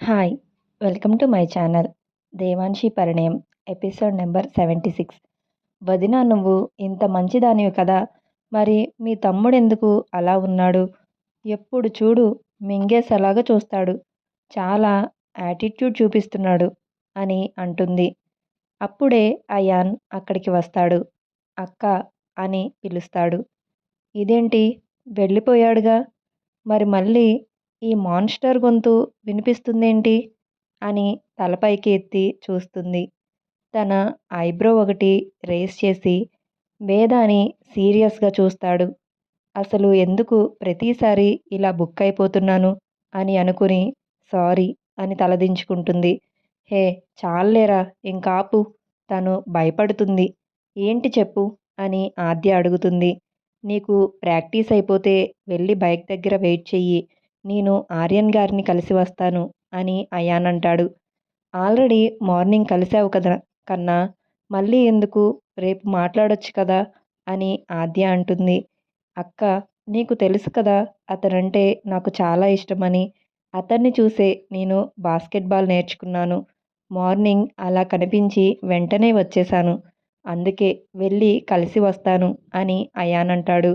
Hi welcome to my channel Devanshi Parinayam episode number seventy six వదిన నువ్వు ఇంత మంచిదానివి కదా మరి మీ తమ్ముడు ఎందుకు అలా ఉన్నాడు? ఎప్పుడు చూడు మింగేసేలాగా చూస్తాడు చాలా యాటిట్యూడ్ చూపిస్తున్నాడు అని అంటుంది. అప్పుడే అయాన్ అక్కడికి వస్తాడు అక్క అని పిలుస్తాడు. ఇదేంటి వెళ్ళిపోయాడుగా? మరి మళ్ళీ ఈ మాన్స్టర్ గొంతు వినిపిస్తుందేంటి? అని తలపైకి ఎత్తి చూస్తుంది. తన ఐబ్రో ఒకటి రేస్ చేసి వేదాని సీరియస్గా చూస్తాడు. అసలు ఎందుకు ప్రతిసారి ఇలా బుక్ అయిపోతున్నాను అని అనుకుని సారీ అని తలదించుకుంటుంది. హే చాలేరా ఇంకాపు. తను భయపడుతుంది. ఏంటి చెప్పు? అని ఆద్య అడుగుతుంది. నీకు ప్రాక్టీస్ అయిపోతే వెళ్ళి బైక్ దగ్గర వెయిట్ చెయ్యి. నేను ఆర్యన్ గారిని కలిసి వస్తాను అని అయాన్ అంటాడు. ఆల్రెడీ మార్నింగ్ కలిసావు కదా కన్నా మళ్ళీ ఎందుకు? రేపు మాట్లాడొచ్చు కదా అని ఆద్య అంటుంది. అక్క నీకు తెలుసు కదా అతనంటే నాకు చాలా ఇష్టమని. అతన్ని చూసే నేను బాస్కెట్బాల్ నేర్చుకున్నాను. మార్నింగ్ అలా కనిపించి వెంటనే వచ్చేశాను. అందుకే వెళ్ళి కలిసి వస్తాను అని అయాన్ అంటాడు.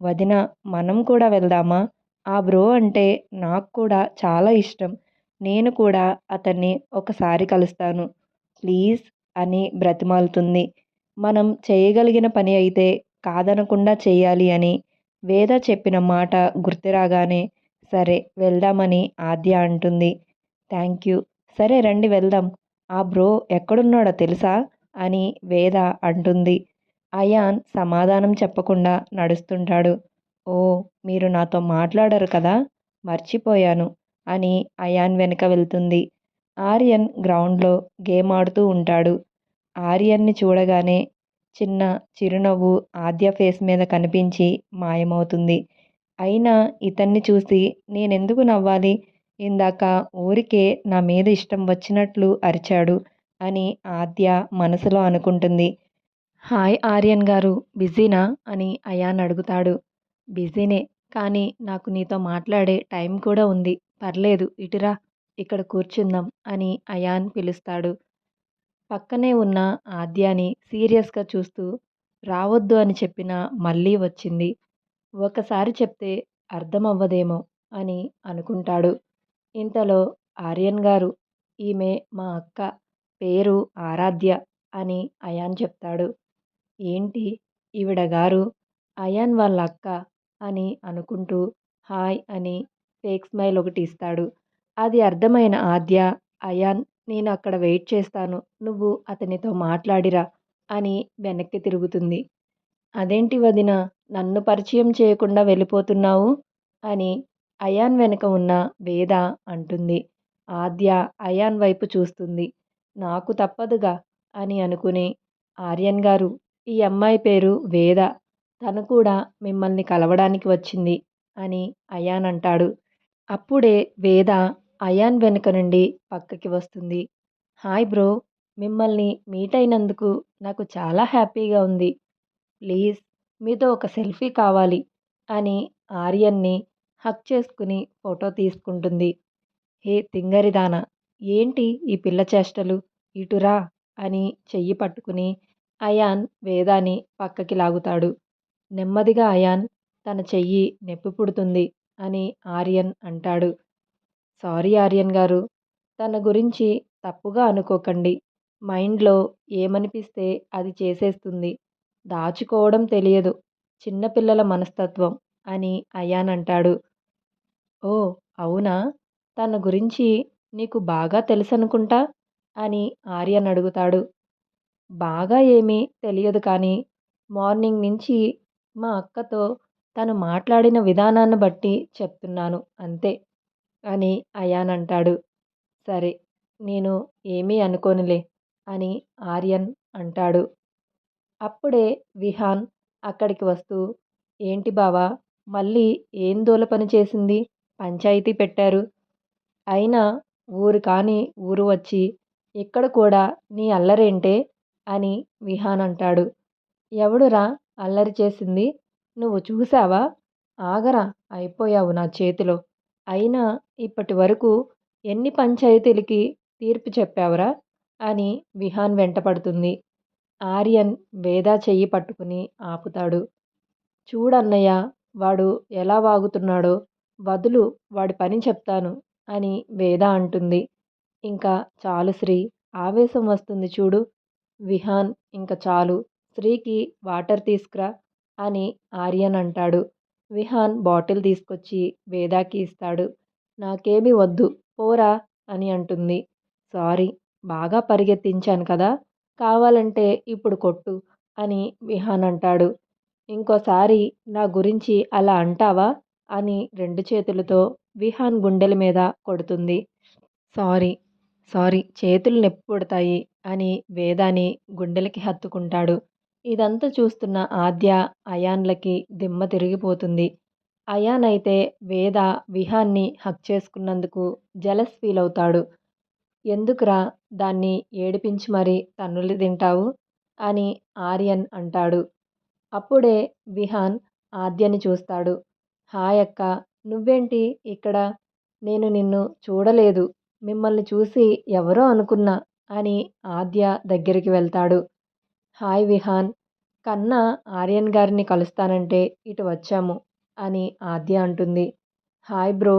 వదిన మనం కూడా వెళ్దామా? ఆ బ్రో అంటే నాకు కూడా చాలా ఇష్టం. నేను కూడా అతన్ని ఒకసారి కలుస్తాను. ప్లీజ్ అని బ్రతిమాలుతుంది. మనం చేయగలిగిన పని అయితే కాదనకుండా చేయాలి అని వేద చెప్పిన మాట గుర్తురాగానే సరే వెళ్దామని ఆద్య అంటుంది. Thank you. సరే రండి వెళ్దాం. ఆ బ్రో ఎక్కడున్నాడో తెలుసా? అని వేద అంటుంది. అయాన్ సమాధానం చెప్పకుండా నడుస్తుంటాడు. ఓ మీరు నాతో మాట్లాడరు కదా? మర్చిపోయాను అని అయాన్ వెనుక వెళ్తుంది. ఆర్యన్ గ్రౌండ్లో గేమ్ ఆడుతూ ఉంటాడు. ఆర్యన్ని చూడగానే చిన్న చిరునవ్వు ఆద్య ఫేస్ మీద కనిపించి మాయమవుతుంది. అయినా ఇతన్ని చూసి నేనెందుకు నవ్వాలి? ఇందాక ఊరికే నా మీద ఇష్టం వచ్చినట్లు అరిచాడు అని ఆద్య మనసులో అనుకుంటుంది. హాయ్ ఆర్యన్ గారు బిజీనా? అని అయాన్ అడుగుతాడు. బిజీనే. కానీ నాకు నీతో మాట్లాడే టైం కూడా ఉంది. పర్లేదు ఇటురా ఇక్కడ కూర్చుందాం అని అయాన్ పిలుస్తాడు. పక్కనే ఉన్న ఆద్యాని సీరియస్గా చూస్తూ రావద్దు అని చెప్పినా మళ్ళీ వచ్చింది. ఒకసారి చెప్తే అర్థం అవ్వదేమో అని అనుకుంటాడు. ఇంతలో ఆర్యన్ గారు ఈమె మా అక్క పేరు ఆరాధ్య అని అయాన్ చెప్తాడు. ఏంటి? ఈవిడ గారు అయాన్ వాళ్ళ అక్క అని అనుకుంటూ హాయ్ అని ఫేక్ స్మైల్ ఒకటి ఇస్తాడు. అది అర్థమైన ఆద్య అయాన్ నేను అక్కడ వెయిట్ చేస్తాను. నువ్వు అతనితో మాట్లాడిరా అని వెనక్కి తిరుగుతుంది. అదేంటి వదిన నన్ను పరిచయం చేయకుండా వెళ్ళిపోతున్నావు? అని అయాన్ వెనుక ఉన్న వేద అంటుంది. ఆద్య అయాన్ వైపు చూస్తుంది. నాకు తప్పదుగా అని అనుకుని ఆర్యన్ గారు ఈ అమ్మాయి పేరు వేద. తను కూడా మిమ్మల్ని కలవడానికి వచ్చింది అని అయాన్ అంటాడు. అప్పుడే వేద అయాన్ వెనుక నుండి పక్కకి వస్తుంది. హాయ్ బ్రో మిమ్మల్ని మీట్ అయినందుకు నాకు చాలా హ్యాపీగా ఉంది. ప్లీజ్ మీతో ఒక సెల్ఫీ కావాలి అని ఆర్యన్ని హక్ చేసుకుని ఫోటో తీసుకుంటుంది. హే తింగరిదాన ఏంటి ఈ పిల్ల చేష్టలు? ఇటురా అని చెయ్యి పట్టుకుని అయాన్ వేదాని పక్కకి లాగుతాడు. నెమ్మదిగా అయాన్ తన చెయ్యి నొప్పి పుడుతుంది అని ఆర్యన్ అంటాడు. సారీ ఆర్యన్ గారు తన గురించి తప్పుగా అనుకోకండి. మైండ్లో ఏమనిపిస్తే అది చేసేస్తుంది. దాచుకోవడం తెలియదు. చిన్నపిల్లల మనస్తత్వం అని అయాన్ అంటాడు. ఓ అవునా? తన గురించి నీకు బాగా తెలుసనుకుంటా? అని ఆర్యన్ అడుగుతాడు. బాగా ఏమీ తెలియదు కానీ మార్నింగ్ నుంచి మా అక్కతో తను మాట్లాడిన విధానాన్ని బట్టి చెప్తున్నాను అంతే. అని అయాన్ అంటాడు. సరే నేను ఏమీ అనుకోనులే అని ఆర్యన్ అంటాడు. అప్పుడే విహాన్ అక్కడికి వస్తూ ఏంటి బావా మళ్ళీ ఏం దూల పని చేసింది? పంచాయతీ పెట్టారు. అయినా ఊరు కాని ఊరు వచ్చి ఇక్కడ కూడా నీ అల్లరేంటే? అని విహాన్ అంటాడు. ఎవడురా అల్లరి చేసింది. నువ్వు చూసావా ఆగరా అయిపోయావు నా చేతిలో. అయినా ఇప్పటి వరకు ఎన్ని పంచాయతీలకి తీర్పు చెప్పావురా? అని విహాన్ వెంటపడుతుంది ఆర్యన్ వేదా చెయ్యి పట్టుకుని ఆపుతాడు. చూడన్నయ్య వాడు ఎలా వాగుతున్నాడో వదులు వాడి పని చెప్తాను అని వేద అంటుంది. ఇంకా చాలు శ్రీ ఆవేశం వస్తుంది చూడు. విహాన్ ఇంకా చాలు స్త్రీకి వాటర్ తీసుకురా అని ఆర్యన్ అంటాడు. విహాన్ బాటిల్ తీసుకొచ్చి వేదాకి ఇస్తాడు. నాకేమీ వద్దు పోరా అని అంటుంది. సారీ బాగా పరిగెత్తించాను కదా కావాలంటే ఇప్పుడు కొట్టు అని విహాన్ అంటాడు. ఇంకోసారి నా గురించి అలా అంటావా అని రెండు చేతులతో విహాన్ గుండెల మీద కొడుతుంది. సారీ సారీ చేతులు నొప్పి పుడతాయి అని వేదాని గుండెలకి హత్తుకుంటాడు. ఇదంతా చూస్తున్న ఆద్య అయాన్లకి దిమ్మ తిరిగిపోతుంది. అయాన్ అయితే వేద విహాన్ని హక్ చేసుకున్నందుకు జలస్ ఫీల్ అవుతాడు ఎందుకురా దాన్ని ఏడిపించి మరీ తన్నులు తింటావు? అని ఆర్యన్ అంటాడు. అప్పుడే విహాన్ ఆద్యని చూస్తాడు. హాయక్క నువ్వేంటి ఇక్కడ? నేను నిన్ను చూడలేదు. మిమ్మల్ని చూసి ఎవరో అనుకున్నా అని ఆద్య దగ్గరికి వెళ్తాడు. హాయ్ విహాన్. కన్నా ఆర్యన్ గారిని కలుస్తానంటే ఇటు వచ్చాము అని ఆద్య అంటుంది. హాయ్ బ్రో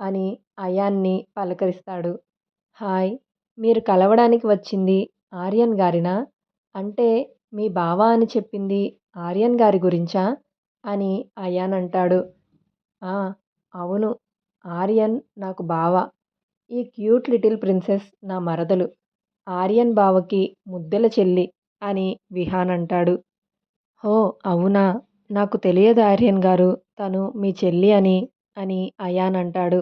అని అయాన్ని పలకరిస్తాడు. హాయ్ మీరు కలవడానికి వచ్చింది ఆర్యన్ గారినా? అంటే మీ బావ అని చెప్పింది ఆర్యన్ గారి గురించా? అని అయాన్ అంటాడు. అవును ఆర్యన్ నాకు బావ. ఈ క్యూట్ లిటిల్ ప్రిన్సెస్ నా మరదలు. ఆర్యన్ బావకి ముద్దెల చెల్లి అని విహాన్ అంటాడు. హో అవునా? నాకు తెలియదు ఆర్యన్ గారు. తను మీ చెల్లి అని అని అయాన్ అంటాడు.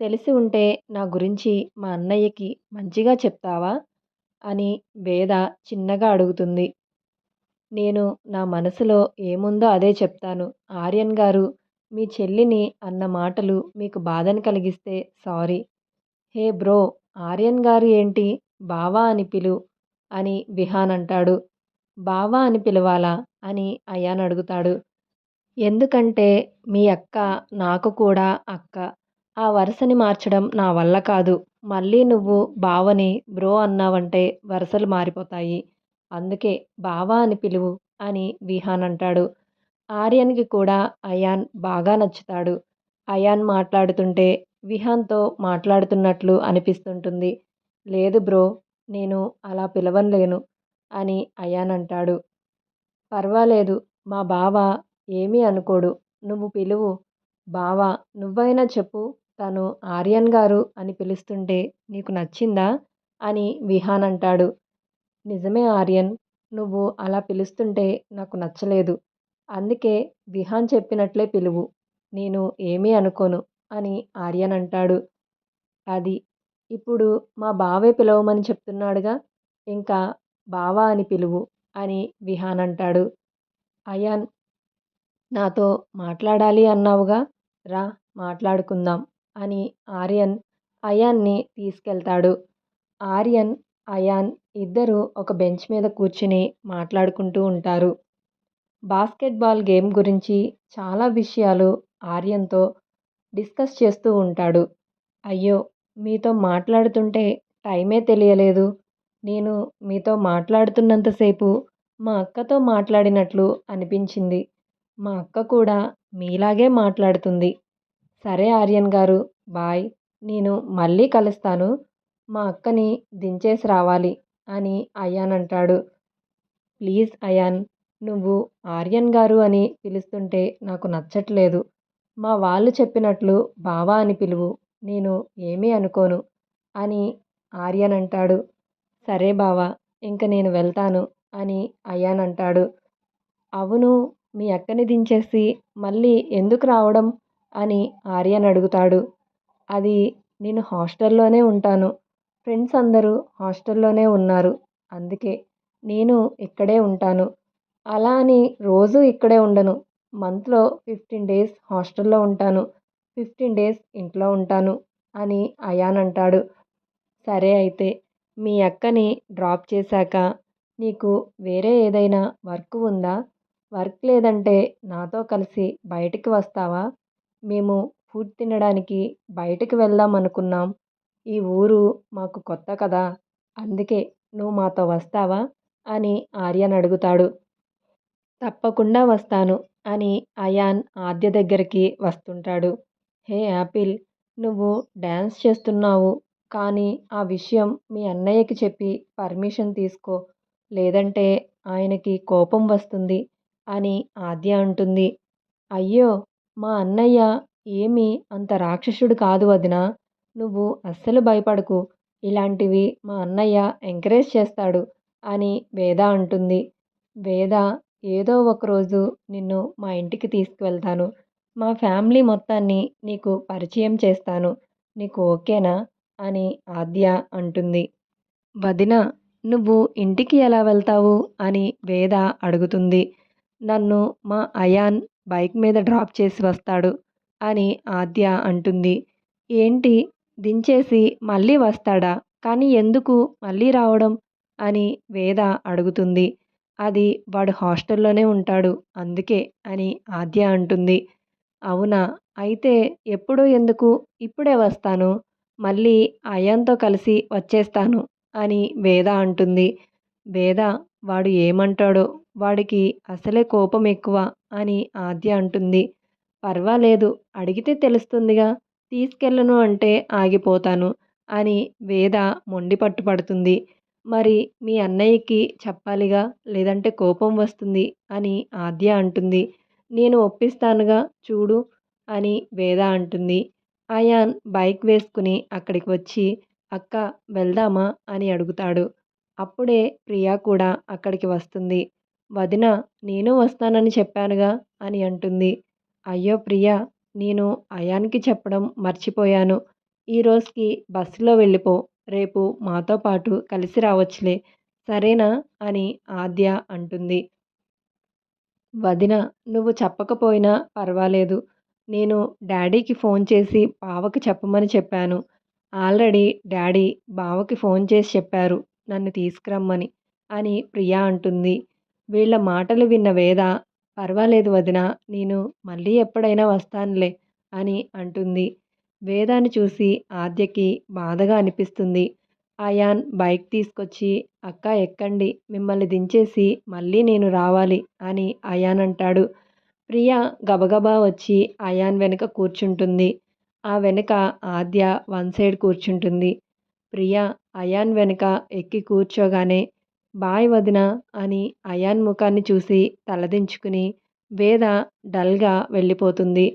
తెలిసి ఉంటే నా గురించి మా అన్నయ్యకి మంచిగా చెప్తావా? అని వేద చిన్నగా అడుగుతుంది. నేను నా మనసులో ఏముందో అదే చెప్తాను. ఆర్యన్ గారు మీ చెల్లిని అన్న మాటలు మీకు బాధను కలిగిస్తే సారీ. హే బ్రో ఆర్యన్ గారు ఏంటి? బావా అని పిలు. అని విహాన్ అంటాడు. బావా అని పిలవాలా? అని అయాన్ అడుగుతాడు. ఎందుకంటే మీ అక్క నాకు కూడా అక్క. ఆ వరుసని మార్చడం నా వల్ల కాదు. మళ్ళీ నువ్వు బావని బ్రో అన్నావంటే వరుసలు మారిపోతాయి. అందుకే బావా అని పిలువు అని విహాన్ అంటాడు. ఆర్యన్కి కూడా అయాన్ బాగా నచ్చుతాడు. అయాన్ మాట్లాడుతుంటే విహాన్తో మాట్లాడుతున్నట్లు అనిపిస్తుంటుంది. లేదు బ్రో నేను అలా పిలవలేను అని అయాన్ అంటాడు పర్వాలేదు మా బావ ఏమీ అనుకోడు. నువ్వు పిలువు. బావ నువ్వైనా చెప్పు. తను ఆర్యన్ గారు అని పిలుస్తుంటే నీకు నచ్చిందా అని విహాన్ అంటాడు. నిజమే ఆర్యన్ నువ్వు అలా పిలుస్తుంటే నాకు నచ్చలేదు. అందుకే విహాన్ చెప్పినట్లే పిలువు. నేను ఏమీ అనుకోను అని ఆర్యన్ అంటాడు. అది ఇప్పుడు మా బావే పిలవమని చెప్తున్నాడుగా ఇంకా బావా అని పిలువు అని విహాన్ అంటాడు. అయాన్ నాతో మాట్లాడాలి అన్నావుగా రా మాట్లాడుకుందాం అని ఆర్యన్ అయాన్ని తీసుకెళ్తాడు. ఆర్యన్ అయాన్ ఇద్దరు ఒక బెంచ్ మీద కూర్చుని మాట్లాడుకుంటూ ఉంటారు. బాస్కెట్బాల్ గేమ్ గురించి చాలా విషయాలు ఆర్యన్తో డిస్కస్ చేస్తూ ఉంటాడు. అయ్యో మీతో మాట్లాడుతుంటే టైమే తెలియలేదు. నేను మీతో మాట్లాడుతున్నంతసేపు మా అక్కతో మాట్లాడినట్లు అనిపించింది. మా అక్క కూడా మీలాగే మాట్లాడుతుంది. సరే ఆర్యన్ గారు బాయ్. నేను మళ్ళీ కలుస్తాను. మా అక్కని దించేసి రావాలి అని అయాన్ అంటాడు. ప్లీజ్ అయాన్ నువ్వు ఆర్యన్ గారు అని పిలుస్తుంటే నాకు నచ్చట్లేదు. మా వాళ్ళు చెప్పినట్లు బావా అని పిలువు. నేను ఏమీ అనుకోను. అని ఆర్యన్ అంటాడు సరే బావా ఇంక నేను వెళ్తాను అని అయాన్ అంటాడు అవును మీ అక్కని దించేసి మళ్ళీ ఎందుకు రావడం? అని ఆర్యన్ అడుగుతాడు అది నేను హాస్టల్లోనే ఉంటాను. ఫ్రెండ్స్ అందరూ హాస్టల్లోనే ఉన్నారు. అందుకే నేను ఇక్కడే ఉంటాను. అలా అని రోజూ ఇక్కడే ఉండను. మంత్లో ఫిఫ్టీన్ డేస్ హాస్టల్లో ఉంటాను. ఫిఫ్టీన్ డేస్ ఇంట్లో ఉంటాను అని అయాన్ అంటాడు సరే అయితే మీ అక్కని డ్రాప్ చేశాక నీకు వేరే ఏదైనా వర్క్ ఉందా? వర్క్ లేదంటే నాతో కలిసి బయటికి వస్తావా? మేము ఫుడ్ తినడానికి బయటికి వెళ్దాం అనుకున్నాం. ఈ ఊరు మాకు కొత్త కదా అందుకే నువ్వు మాతో వస్తావా? అని ఆర్యన్ అడుగుతాడు. తప్పకుండా వస్తాను అని అయాన్ ఆద్య దగ్గరికి వస్తుంటాడు. హే యాపిల్ నువ్వు డ్యాన్స్ చేస్తున్నావు కానీ ఆ విషయం మీ అన్నయ్యకి చెప్పి పర్మిషన్ తీసుకో. లేదంటే ఆయనకి కోపం వస్తుంది అని ఆద్య అంటుంది. అయ్యో మా అన్నయ్య ఏమీ అంత రాక్షసుడు కాదు వదినా. నువ్వు అస్సలు భయపడకు. ఇలాంటివి మా అన్నయ్య ఎంకరేజ్ చేస్తాడు అని వేద అంటుంది. వేద ఏదో ఒకరోజు నిన్ను మా ఇంటికి తీసుకువెళ్తాను. మా ఫ్యామిలీ మొత్తాన్ని నీకు పరిచయం చేస్తాను. నీకు ఓకేనా? అని ఆద్య అంటుంది. వదిన నువ్వు ఇంటికి ఎలా వెళ్తావు? అని వేద అడుగుతుంది. నన్ను మా అయాన్ బైక్ మీద డ్రాప్ చేసి వస్తాడు అని ఆద్య అంటుంది. ఏంటి? దించేసి మళ్ళీ వస్తాడా? కానీ ఎందుకు మళ్ళీ రావడం? అని వేద అడుగుతుంది. అది వాడు హాస్టల్లోనే ఉంటాడు అందుకే అని ఆద్య అంటుంది. అవునా? అయితే ఎప్పుడు ఎందుకు ఇప్పుడే వస్తాను మళ్ళీ అయాన్తో కలిసి వచ్చేస్తాను అని వేద అంటుంది. వేద వాడు ఏమంటాడో? వాడికి అసలే కోపం ఎక్కువ అని ఆద్య అంటుంది. పర్వాలేదు అడిగితే తెలుస్తుందిగా తీసుకెళ్ళను అంటే ఆగిపోతాను అని వేద మొండి పట్టుపడుతుంది. మరి మీ అన్నయ్యకి చెప్పాలిగా లేదంటే కోపం వస్తుంది అని ఆద్య అంటుంది. నేను ఒప్పిస్తానుగా చూడు అని వేద అంటుంది. అయాన్ బైక్ వేసుకుని అక్కడికి వచ్చి అక్క వెళ్దామా? అని అడుగుతాడు. అప్పుడే ప్రియా కూడా అక్కడికి వస్తుంది. వదిన నేను వస్తానని చెప్పానుగా? అని అంటుంది. అయ్యో ప్రియా నేను అయాన్కి చెప్పడం మర్చిపోయాను. ఈ రోజుకి బస్సులో వెళ్ళిపో రేపు మాతో పాటు కలిసి రావచ్చులే. సరేనా? అని ఆద్య అంటుంది. వదిన నువ్వు చెప్పకపోయినా పర్వాలేదు. నేను డాడీకి ఫోన్ చేసి బావకి చెప్పమని చెప్పాను. ఆల్రెడీ డాడీ బావకి ఫోన్ చేసి చెప్పారు నన్ను తీసుకురమ్మని అని ప్రియా అంటుంది. వీళ్ళ మాటలు విన్న వేద పర్వాలేదు వదిన నేను మళ్ళీ ఎప్పుడైనా వస్తానులే అని అంటుంది. వేదాన్ని చూసి ఆద్యకి బాధగా అనిపిస్తుంది. అయాన్ బైక్ తీసుకొచ్చి అక్క ఎక్కండి మిమ్మల్ని దించేసి మళ్ళీ నేను రావాలి అని అయాన్ అంటాడు. ప్రియ గబగబా వచ్చి అయాన్ వెనుక కూర్చుంటుంది. ఆ వెనుక ఆద్య వన్ సైడ్ కూర్చుంటుంది. ప్రియ అయాన్ వెనుక ఎక్కి కూర్చోగానే బాయ్ వదిన అని అయాన్ ముఖాన్ని చూసి తలదించుకుని వేద డల్గా వెళ్ళిపోతుంది.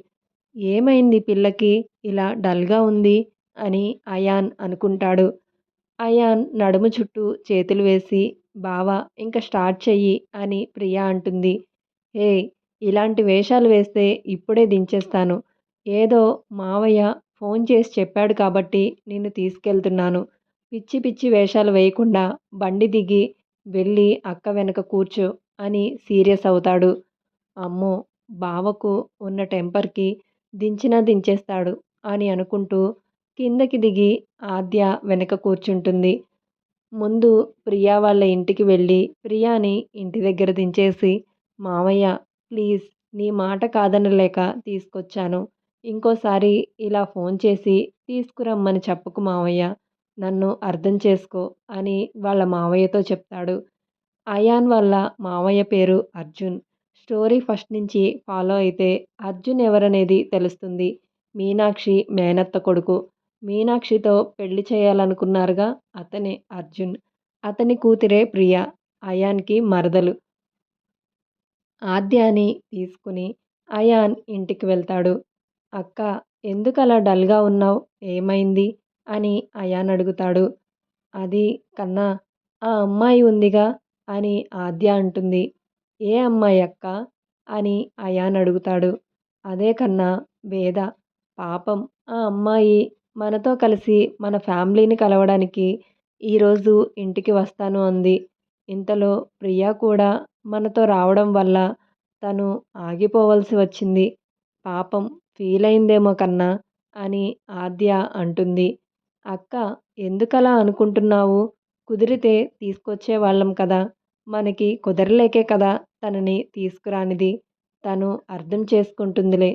ఏమైంది పిల్లకి? ఇలా డల్గా ఉంది? అని అయాన్ అనుకుంటాడు. అయాన్ నడుము చుట్టూ చేతులు వేసి బావా ఇంకా స్టార్ట్ చెయ్యి అని ప్రియా అంటుంది. ఏ ఇలాంటి వేషాలు వేస్తే ఇప్పుడే దించేస్తాను. ఏదో మావయ్య ఫోన్ చేసి చెప్పాడు కాబట్టి నిన్ను తీసుకెళ్తున్నాను. పిచ్చి పిచ్చి వేషాలు వేయకుండా బండి దిగి వెళ్ళి అక్క వెనక కూర్చో అని సీరియస్ అవుతాడు. అమ్మో బావకు ఉన్న టెంపర్కి దించినా దించేస్తాడు అని అనుకుంటూ కిందకి దిగి ఆద్య వెనక కూర్చుంటుంది. ముందు ప్రియా వాళ్ళ ఇంటికి వెళ్ళి ప్రియాని ఇంటి దగ్గర దించేసి మావయ్య ప్లీజ్ నీ మాట కాదనలేక తీసుకొచ్చాను. ఇంకోసారి ఇలా ఫోన్ చేసి తీసుకురమ్మని చెప్పకు మావయ్య నన్ను అర్థం చేసుకో అని వాళ్ళ మావయ్యతో చెప్తాడు. అయాన్ వాళ్ళ మావయ్య పేరు అర్జున్. స్టోరీ ఫస్ట్ నుంచి ఫాలో అయితే అర్జున్ ఎవరనేది తెలుస్తుంది. మీనాక్షి మేనత్త కొడుకు. మీనాక్షితో పెళ్ళి చేయాలనుకున్నారుగా అతనే అర్జున్. అతని కూతురే ప్రియ అయాన్కి మరదలు. ఆద్యాని తీసుకుని అయాన్ ఇంటికి వెళ్తాడు. అక్క ఎందుకు అలా డల్గా ఉన్నావు? ఏమైంది? అని అయాన్ అడుగుతాడు. అది కన్నా ఆ అమ్మాయి ఉందిగా అని ఆద్య అంటుంది. ఏ అమ్మాయి అక్క? అని అయాన్ అడుగుతాడు. అదే కన్నా వేద పాపం ఆ అమ్మాయి మనతో కలిసి మన ఫ్యామిలీని కలవడానికి ఈరోజు ఇంటికి వస్తాను అంది. ఇంతలో ప్రియా కూడా మనతో రావడం వల్ల తను ఆగిపోవలసి వచ్చింది. పాపం ఫీల్ అయిందేమో కన్నా అని ఆద్య అంటుంది. అక్క ఎందుకలా అనుకుంటున్నావు? కుదిరితే తీసుకొచ్చే వాళ్ళం కదా. మనకి కుదరలేకే కదా తనని తీసుకురానిది. తను అర్థం చేసుకుంటుందిలే.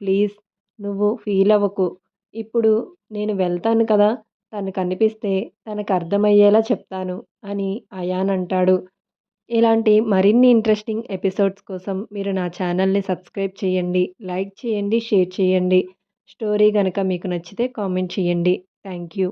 ప్లీజ్ నువ్వు ఫీల్ అవ్వకు ఇప్పుడు నేను వెళ్తాను కదా తను కనిపిస్తే తనకు అర్థమయ్యేలా చెప్తాను అని అయాన్ అంటాడు. ఇలాంటి మరిన్ని ఇంట్రెస్టింగ్ ఎపిసోడ్స్ కోసం మీరు నా ఛానల్ని సబ్స్క్రైబ్ చేయండి లైక్ చేయండి షేర్ చేయండి. స్టోరీ కనుక మీకు నచ్చితే కామెంట్ చేయండి. Thank you.